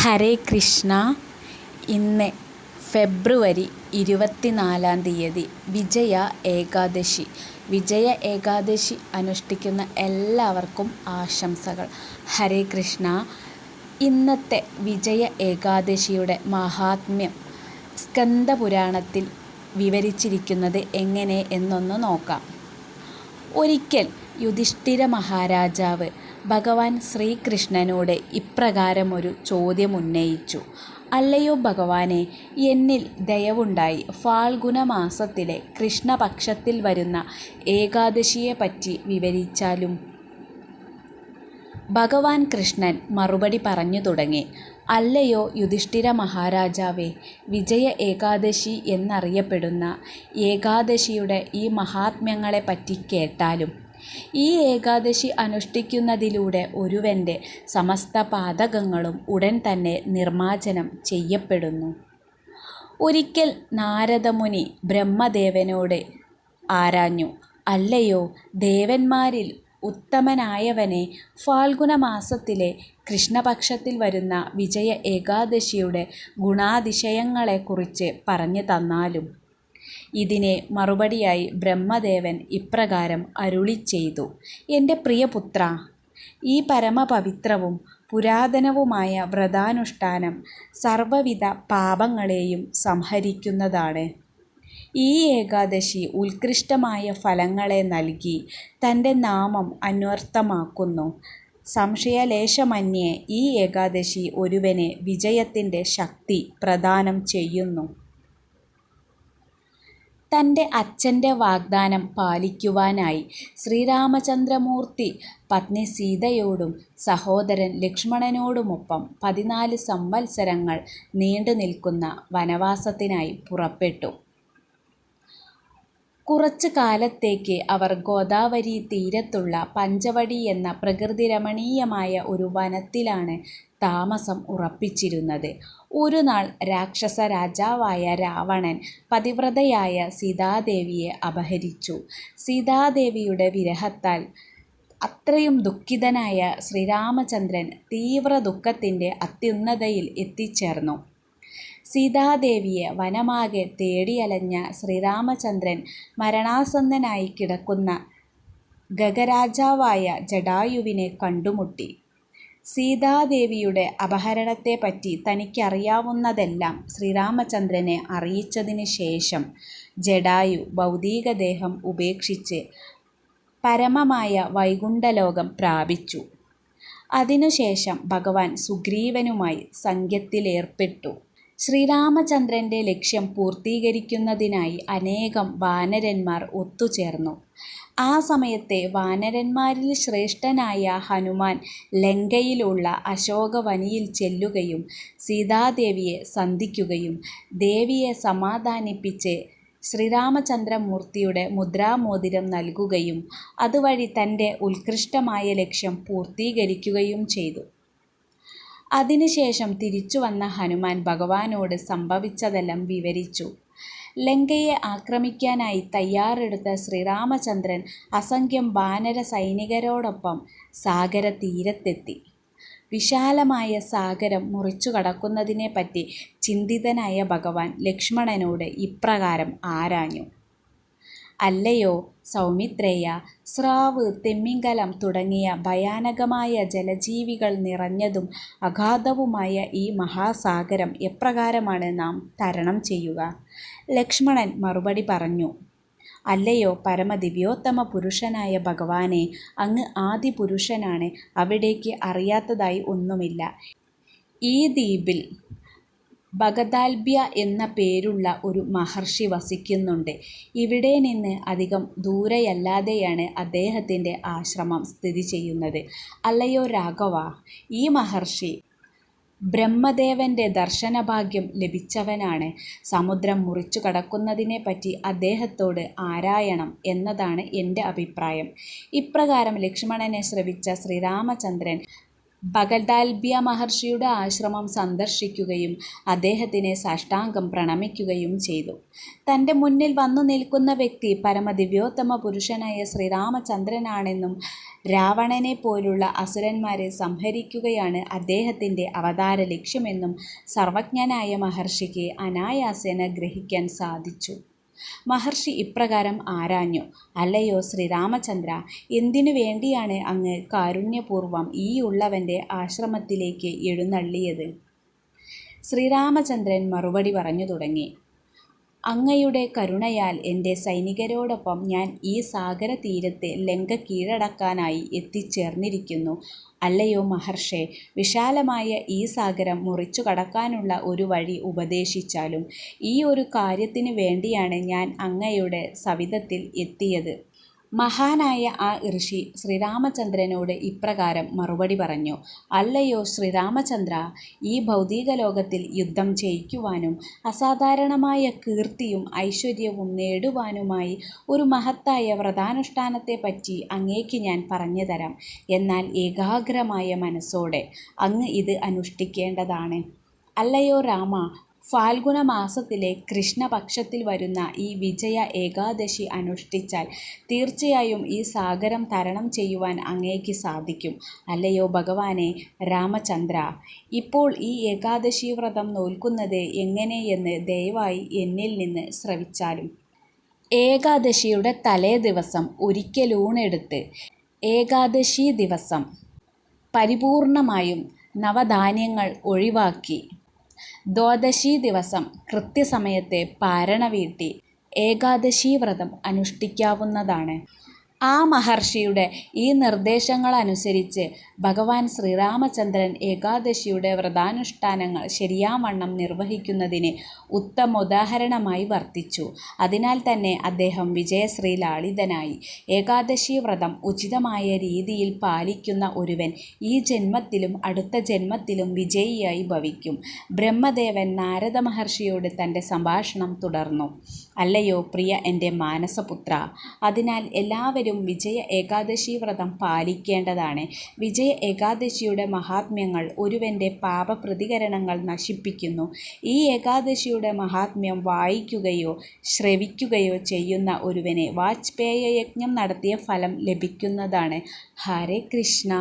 ഹരേ കൃഷ്ണ. ഇന്ന് ഫെബ്രുവരി ഇരുപത്തിനാലാം തീയതി വിജയ ഏകാദശി. വിജയ ഏകാദശി അനുഷ്ഠിക്കുന്ന എല്ലാവർക്കും ആശംസകൾ. ഹരേ കൃഷ്ണ. ഇന്നത്തെ വിജയ ഏകാദശിയുടെ മഹാത്മ്യം സ്കന്ദപുരാണത്തിൽ വിവരിച്ചിരിക്കുന്നത് എങ്ങനെ എന്നൊന്ന് നോക്കാം. ഒരിക്കൽ യുധിഷ്ഠിര മഹാരാജാവ് ഭഗവാൻ ശ്രീകൃഷ്ണനോട് ഇപ്രകാരമൊരു ചോദ്യമുന്നയിച്ചു അല്ലയോ ഭഗവാനെ എന്നിൽ ദയവുണ്ടായി ഫാൽഗുന മാസത്തിലെ കൃഷ്ണപക്ഷത്തിൽ വരുന്ന ഏകാദശിയെ പറ്റി വിവരിച്ചാലും? ഭഗവാൻ കൃഷ്ണൻ മറുപടി പറഞ്ഞു തുടങ്ങി. അല്ലയോ യുധിഷ്ഠിര മഹാരാജാവേ വിജയ ഏകാദശി എന്നറിയപ്പെടുന്ന ഏകാദശിയുടെ ഈ മഹാത്മ്യങ്ങളെപ്പറ്റി കേട്ടാലും? ഈ ഏകാദശി അനുഷ്ഠിക്കുന്നതിലൂടെ ഒരുവന്റെ സമസ്ത പാതകങ്ങളും ഉടൻ തന്നെ നിർമ്മാർജനം ചെയ്യപ്പെടുന്നു. ഒരിക്കൽ നാരദമുനി ബ്രഹ്മദേവനോട് ആരാഞ്ഞു അല്ലയോ ദേവന്മാരിൽ ഉത്തമനായവനെ ഫാൽഗുന മാസത്തിലെ കൃഷ്ണപക്ഷത്തിൽ വരുന്ന വിജയ ഏകാദശിയുടെ ഗുണാതിശയങ്ങളെക്കുറിച്ച് പറഞ്ഞു തന്നാലും ഇതിന് മറുപടിയായി ബ്രഹ്മദേവൻ ഇപ്രകാരം അരുളി ചെയ്തു എന്റെ പ്രിയപുത്ര ഈ പരമപവിത്രവും പുരാതനവുമായ വ്രതാനുഷ്ഠാനം സർവവിധ പാപങ്ങളെയും സംഹരിക്കുന്നതാണ്. ഈ ഏകാദശി ഉത്കൃഷ്ടമായ ഫലങ്ങളെ നൽകി തന്റെ നാമം അന്വർത്ഥമാക്കുന്നു. സംശയലേശമന്യേ ഈ ഏകാദശി ഒരുവനെ വിജയത്തിന്റെ ശക്തി പ്രദാനം ചെയ്യുന്നു. തന്റെ അച്ഛന്റെ വാഗ്ദാനം പാലിക്കുവാനായി ശ്രീരാമചന്ദ്രമൂർത്തി പത്നി സീതയോടും സഹോദരൻ ലക്ഷ്മണനോടുമൊപ്പം പതിനാല് സംവത്സരങ്ങൾ നീണ്ടുനിൽക്കുന്ന വനവാസത്തിനായി പുറപ്പെട്ടു. കുറച്ചു കാലത്തേക്ക് അവർ ഗോദാവരി തീരത്തുള്ള പഞ്ചവടി എന്ന പ്രകൃതിരമണീയമായ ഒരു വനത്തിലാണ് താമസം ഉറപ്പിച്ചിരുന്നത്. ഒരു നാൾ രാക്ഷസ രാജാവായ രാവണൻ പതിവ്രതയായ സീതാദേവിയെ അപഹരിച്ചു. സീതാദേവിയുടെ വിരഹത്താൽ അത്രയും ദുഃഖിതനായ ശ്രീരാമചന്ദ്രൻ തീവ്ര ദുഃഖത്തിന്റെ അത്യുന്നതയിൽ എത്തിച്ചേർന്നു. സീതാദേവിയെ വനമാകെ തേടിയലഞ്ഞ ശ്രീരാമചന്ദ്രൻ മരണാസന്നനായി കിടക്കുന്ന ഗഗരാജാവായ ജടായുവിനെ കണ്ടുമുട്ടി. സീതാദേവിയുടെ അപഹരണത്തെപ്പറ്റി തനിക്കറിയാവുന്നതെല്ലാം ശ്രീരാമചന്ദ്രനെ അറിയിച്ചതിന് ശേഷം ജടായു ഭൗതികദേഹം ഉപേക്ഷിച്ച് പരമമായ വൈകുണ്ഠലോകം പ്രാപിച്ചു. അതിനുശേഷം ഭഗവാൻ സുഗ്രീവനുമായി സഖ്യത്തിലേർപ്പെട്ടു. ശ്രീരാമചന്ദ്രന്റെ ലക്ഷ്യം പൂർത്തീകരിക്കുന്നതിനായി അനേകം വാനരന്മാർ ഒത്തുചേർന്നു. ആ സമയത്തെ വാനരന്മാരിൽ ശ്രേഷ്ഠനായ ഹനുമാൻ ലങ്കയിലുള്ള അശോകവനിയിൽ ചെല്ലുകയും സീതാദേവിയെ സന്ധിക്കുകയും ദേവിയെ സമാധാനിപ്പിച്ച് ശ്രീരാമചന്ദ്രമൂർത്തിയുടെ മുദ്രാമോതിരം നൽകുകയും അതുവഴി തന്റെ ഉത്കൃഷ്ടമായ ലക്ഷ്യം പൂർത്തീകരിക്കുകയും ചെയ്തു. അതിനുശേഷം തിരിച്ചു വന്ന ഹനുമാൻ ഭഗവാനോട് സംഭവിച്ചതെല്ലാം വിവരിച്ചു. ലങ്കയെ ആക്രമിക്കാനായി തയ്യാറെടുത്ത ശ്രീരാമചന്ദ്രൻ അസംഖ്യം വാനര സൈനികരോടൊപ്പം സാഗര തീരത്തെത്തി വിശാലമായ സാഗരം മുറിച്ചു കടക്കുന്നതിനെപ്പറ്റി ചിന്തിതനായ ഭഗവാൻ ലക്ഷ്മണനോട് ഇപ്രകാരം ആരാഞ്ഞു. അല്ലയോ സൗമിത്രേയ സ്രാവ് തെമ്മിങ്കലം തുടങ്ങിയ ഭയാനകമായ ജലജീവികൾ നിറഞ്ഞതും അഗാധവുമായ ഈ മഹാസാഗരം എപ്രകാരമാണ് നാം തരണം ചെയ്യുക? ലക്ഷ്മണൻ മറുപടി പറഞ്ഞു അല്ലയോ പരമദിവ്യോത്തമ പുരുഷനായ ഭഗവാനെ അങ്ങ് ആദി പുരുഷനാണ് അവിടേക്ക് അറിയാത്തതായി ഒന്നുമില്ല. ഈ ദ്വീപിൽ ഭഗദാൽബ്യ എന്ന പേരുള്ള ഒരു മഹർഷി വസിക്കുന്നുണ്ട്. ഇവിടെ നിന്ന് അധികം ദൂരെയല്ലാതെയാണ് അദ്ദേഹത്തിന്റെ ആശ്രമം സ്ഥിതി ചെയ്യുന്നത്. അല്ലയോ രാഘവ ഈ മഹർഷി ബ്രഹ്മദേവന്റെ ദർശനഭാഗ്യം ലഭിച്ചവനാണ്. സമുദ്രം മുറിച്ചു കടക്കുന്നതിനെപ്പറ്റി അദ്ദേഹത്തോട് ആരായണം എന്നതാണ് എന്റെ അഭിപ്രായം. ഇപ്രകാരം ലക്ഷ്മണനെ ശ്രവിച്ച ശ്രീരാമചന്ദ്രൻ ഭഗദാൽഭ്യ മഹർഷിയുടെ ആശ്രമം സന്ദർശിക്കുകയും അദ്ദേഹത്തിനെ സാഷ്ടാംഗം പ്രണമിക്കുകയും ചെയ്തു. തന്റെ മുന്നിൽ വന്നു നിൽക്കുന്ന വ്യക്തി പരമദിവ്യോത്തമ പുരുഷനായ ശ്രീരാമചന്ദ്രനാണെന്നും രാവണനെ പോലുള്ള അസുരന്മാരെ സംഹരിക്കുകയാണ് അദ്ദേഹത്തിന്റെ അവതാര ലക്ഷ്യമെന്നും സർവജ്ഞനായ മഹർഷിക്ക് അനായാസേന ഗ്രഹിക്കാൻ സാധിച്ചു. മഹർഷി ഇപ്രകാരം ആരാഞ്ഞു. "അല്ലയോ ശ്രീരാമചന്ദ്ര എന്തിനു വേണ്ടിയാണ് അങ്ങ് കാരുണ്യപൂർവം ഈ ഉള്ളവന്റെ ആശ്രമത്തിലേക്ക് എഴുന്നള്ളിയത്? " ശ്രീരാമചന്ദ്രൻ മറുപടി പറഞ്ഞു തുടങ്ങി. "അങ്ങയുടെ കരുണയാൽ എന്റെ സൈനികരോടൊപ്പം ഞാൻ ഈ സാഗര തീരത്തെ ലങ്ക കീഴടക്കാനായി എത്തിച്ചേർന്നിരിക്കുന്നു. അല്ലയോ മഹർഷേ, വിശാലമായ ഈ സാഗരം മുറിച്ചു കടക്കാനുള്ള ഒരു വഴി ഉപദേശിച്ചാലും. ഈ ഒരു കാര്യത്തിന് വേണ്ടിയാണ് ഞാൻ അങ്ങയുടെ സവിധത്തിൽ എത്തിയത്. " മഹാനായ ആ ഋഷി ശ്രീരാമചന്ദ്രനോട് ഇപ്രകാരം മറുപടി പറഞ്ഞു. "അല്ലയോ ശ്രീരാമചന്ദ്ര ഈ ഭൗതിക ലോകത്തിൽ യുദ്ധം ചെയ്യിക്കുവാനും അസാധാരണമായ കീർത്തിയും ഐശ്വര്യവും നേടുവാനുമായി ഒരു മഹത്തായ വ്രതാനുഷ്ഠാനത്തെപ്പറ്റി അങ്ങേക്ക് ഞാൻ പറഞ്ഞു തരാം എന്നാൽ ഏകാഗ്രമായ മനസ്സോടെ അങ്ങ് ഇത് അനുഷ്ഠിക്കേണ്ടതാണ്. അല്ലയോ രാമാ, ഫാൽഗുനമാസത്തിലെ കൃഷ്ണപക്ഷത്തിൽ വരുന്ന ഈ വിജയ ഏകാദശി അനുഷ്ഠിച്ചാൽ തീർച്ചയായും ഈ സാഗരം തരണം ചെയ്യുവാൻ അങ്ങേക്ക് സാധിക്കും. അല്ലയോ ഭഗവാനെ രാമചന്ദ്ര ഇപ്പോൾ ഈ ഏകാദശി വ്രതം നോൽക്കുന്നത് എങ്ങനെയെന്ന് ദയവായി എന്നിൽ നിന്ന് ശ്രവിച്ചാലും. ഏകാദശിയുടെ തലേ ദിവസം ഒരിക്കലൂണെടുത്ത് ഏകാദശി ദിവസം പരിപൂർണമായും നവധാന്യങ്ങൾ ഒഴിവാക്കി ദ്വാദശീദിവസം കൃത്യസമയത്തെ പാരണ വീട്ടി ഏകാദശി വ്രതം അനുഷ്ഠിക്കാവുന്നതാണ്. " ആ മഹർഷിയുടെ ഈ നിർദ്ദേശങ്ങളനുസരിച്ച് ഭഗവാൻ ശ്രീരാമചന്ദ്രൻ ഏകാദശിയുടെ വ്രതാനുഷ്ഠാനങ്ങൾ ശരിയാവണ്ണം നിർവഹിക്കുന്നതിന് ഉത്തമോദാഹരണമായി വർത്തിച്ചു. അതിനാൽ തന്നെ അദ്ദേഹം വിജയശ്രീ ലാളിതനായി ഏകാദശി വ്രതം ഉചിതമായ രീതിയിൽ പാലിക്കുന്ന ഒരുവൻ ഈ ജന്മത്തിലും അടുത്ത ജന്മത്തിലും വിജയിയായി ഭവിക്കും. ബ്രഹ്മദേവൻ നാരദ മഹർഷിയോട് തന്റെ സംഭാഷണം തുടർന്നു. "അല്ലയോ പ്രിയ എന്റെ മാനസപുത്ര അതിനാൽ എല്ലാവരും വിജയ ഏകാദശി വ്രതം പാലിക്കേണ്ടതാണ്. വിജയ ഏകാദശിയുടെ മഹാത്മ്യങ്ങൾ ഒരുവന്റെ പാപപ്രതികരണങ്ങൾ നശിപ്പിക്കുന്നു. ഈ ഏകാദശിയുടെ മഹാത്മ്യം വായിക്കുകയോ ശ്രവിക്കുകയോ ചെയ്യുന്ന ഒരുവനെ വാജ്പേയ യജ്ഞം നടത്തിയ ഫലം ലഭിക്കുന്നതാണ്. ഹരേ കൃഷ്ണ